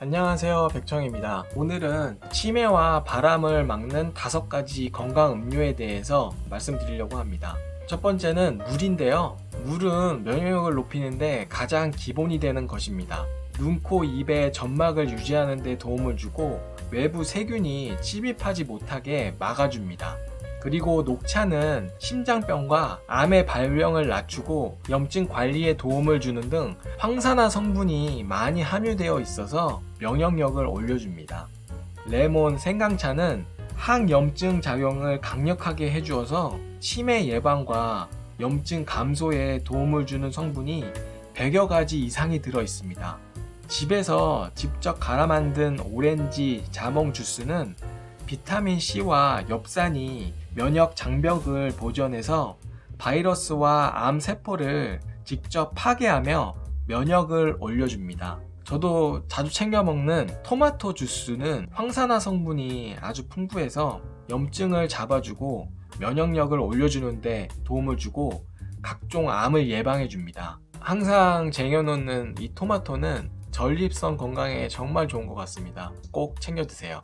안녕하세요 백청입니다. 오늘은 치매와 바람을 막는 다섯 가지 건강 음료에 대해서 말씀드리려고 합니다. 첫 번째는 물인데요. 물은 면역력을 높이는데 가장 기본이 되는 것입니다. 눈, 코, 입의 점막을 유지하는 데 도움을 주고 외부 세균이 침입하지 못하게 막아줍니다 그리고 녹차는 심장병과 암의 발병을 낮추고 염증 관리에 도움을 주는 등 황산화 성분이 많이 함유되어 있어서 면역력을 올려줍니다. 레몬, 생강차는 항염증 작용을 강력하게 해주어서 치매 예방과 염증 감소에 도움을 주는 성분이 100여 가지 이상이 들어 있습니다. 집에서 직접 갈아 만든 오렌지, 자몽 주스는 비타민 C와 엽산이 면역 장벽을 보존해서 바이러스와 암 세포를 직접 파괴하며 면역을 올려줍니다. 저도 자주 챙겨 먹는 토마토 주스는 황산화 성분이 아주 풍부해서 염증을 잡아주고 면역력을 올려주는데 도움을 주고 각종 암을 예방해 줍니다. 항상 쟁여놓는 이 토마토는 전립선 건강에 정말 좋은 것 같습니다. 꼭 챙겨 드세요.